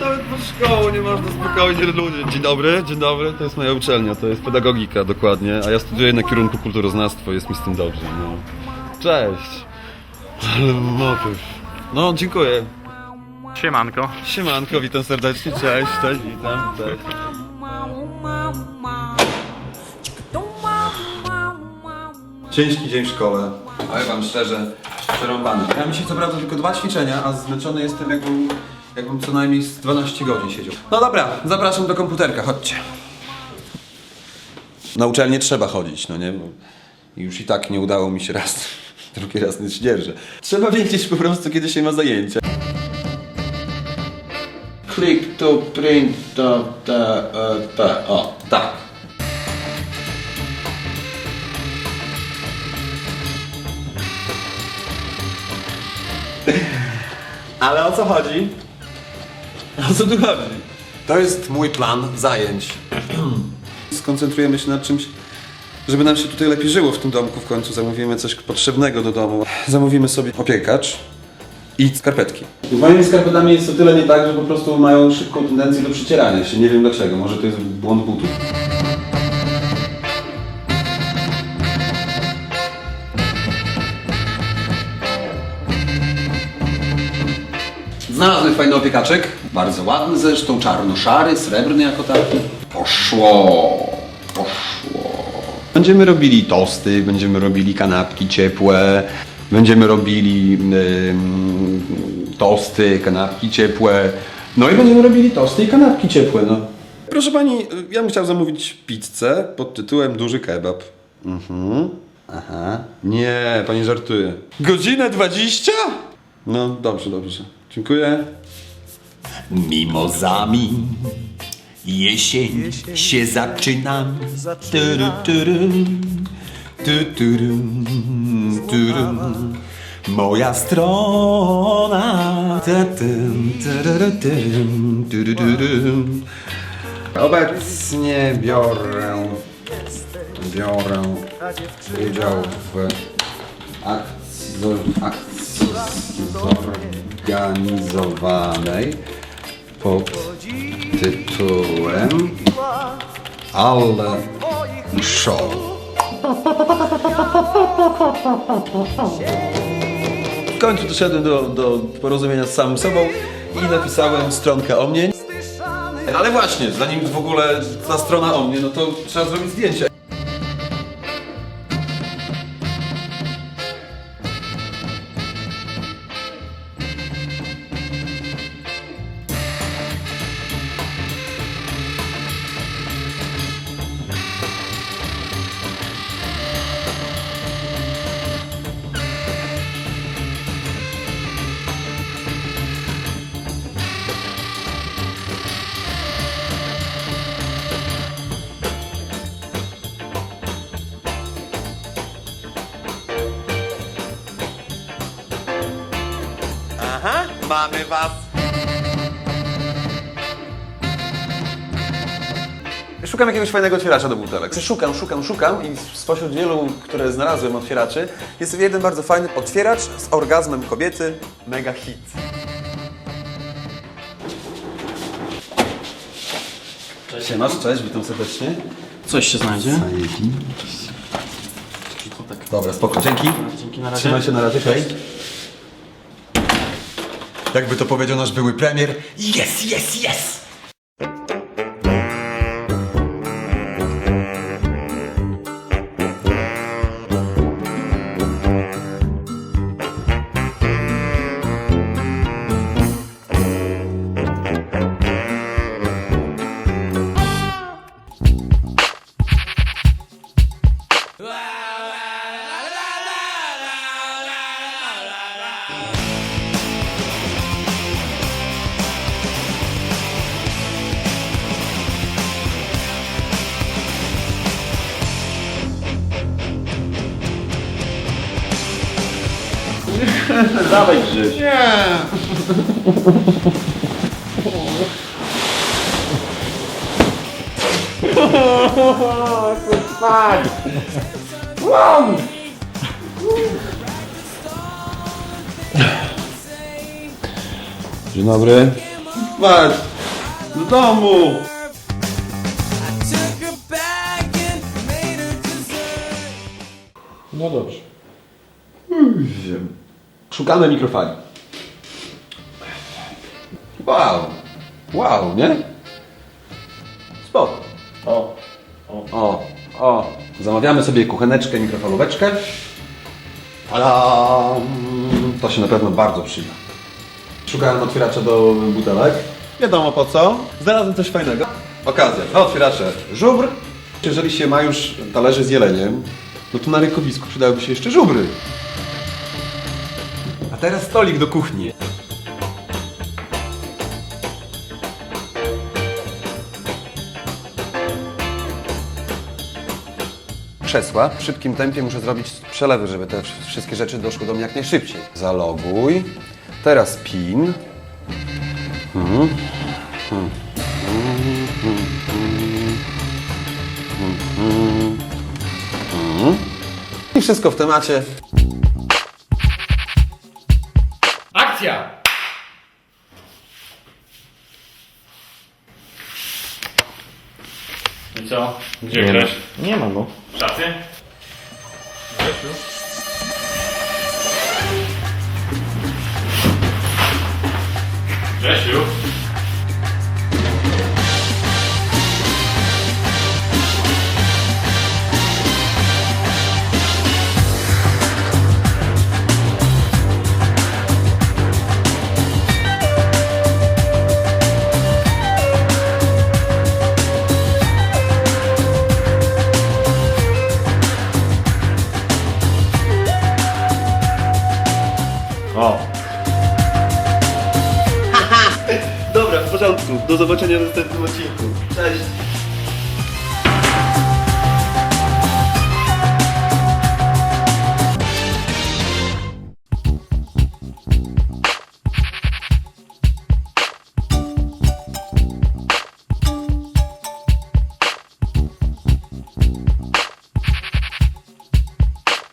Nawet po szkoły nie można spokojnie ludzie. Dzień dobry, dzień dobry, to jest moja uczelnia, to jest pedagogika dokładnie, a ja studiuję na kierunku kulturoznawstwo, jest mi z tym dobrze, no. Cześć. Ale motyw. No, dziękuję. Siemanko. Siemanko, witam serdecznie, cześć, cześć, witam, cześć. Ciężki dzień w szkole. Ale wam szczerze, przerąbany. Ja mi się co prawda tylko dwa ćwiczenia, a zmęczony jestem jakbym, jakbym co najmniej z 12 godzin siedział. No dobra, zapraszam do komputerka, chodźcie. Na uczelnię trzeba chodzić, no nie? Bo już i tak nie udało mi się raz, drugi raz nie zdzierżę. Trzeba wiedzieć po prostu, kiedy się ma zajęcia. Click to print to te, e, te, o. Tak. Ale o co chodzi? O co tu chodzi? To jest mój plan zajęć. Skoncentrujemy się na czymś, żeby nam się tutaj lepiej żyło w tym domku. W końcu zamówimy coś potrzebnego do domu. Zamówimy sobie opiekacz i skarpetki. Z moimi skarpetami jest o tyle nie tak, że po prostu mają szybką tendencję do przecierania się. Nie wiem dlaczego. Może to jest błąd butów. Znalazłem fajny opiekaczek. Bardzo ładny zresztą, czarno-szary, srebrny jako taki. Poszło, poszło. Będziemy robili tosty, będziemy robili kanapki ciepłe, będziemy robili tosty, kanapki ciepłe. No i będziemy robili tosty i kanapki ciepłe, no. Proszę pani, ja bym chciał zamówić pizzę pod tytułem Duży Kebab. Mhm. Aha. Nie, pani żartuje. Godzinę 20? No, dobrze, dobrze. Dziękuję. Mimozami jesień się zaczyna. Moja strona. Ta, tum, tarara, tum, turu, turu. Obecnie biorę, biorę udział w akcji, akcji zorganizowanej pod tytułem Ale Show. W końcu doszedłem do, do porozumienia z samym sobą i napisałem stronkę o mnie. Ale właśnie, zanim w ogóle ta strona o mnie, no to trzeba zrobić zdjęcie. Mamy was. Szukam jakiegoś fajnego otwieracza do butelek. Szukam, szukam, szukam i spośród wielu, które znalazłem otwieraczy, jest jeden bardzo fajny otwieracz z orgazmem kobiety. Mega hit. Cześć. Siemasz, cześć, witam serdecznie. Coś się znajdzie. Dobra, spoko, dzięki. Dzięki na razie. Trzymaj się na razie, hej. Jakby to powiedział nasz były premier, Yes, yes, yes. Dawaj Grzyś. Dzień dobry. Chodź, do domu. No dobrze. Szukamy mikrofali. Wow. Wow, nie? Spoko. O, O, o. Zamawiamy sobie kucheneczkę, mikrofalóweczkę. Tadam! To się na pewno bardzo przyda. Szukałem otwieracza do butelek. Wiadomo po co. Znalazłem coś fajnego. Okazja. Dwa otwieracze. Żubr. Jeżeli się ma już talerze z jeleniem, no to na rękowisku przydałyby się jeszcze żubry. Teraz stolik do kuchni. krzesła. W szybkim tempie muszę zrobić przelewy, żeby te wsz- wszystkie rzeczy doszły do mnie jak najszybciej. Zaloguj. Teraz PIN. I wszystko w temacie. Akcja! I co? Gdzie Grześ? nie ma go. W szafie? Grzesiu? O. Dobra, w porządku. Do zobaczenia w następnym odcinku. Cześć.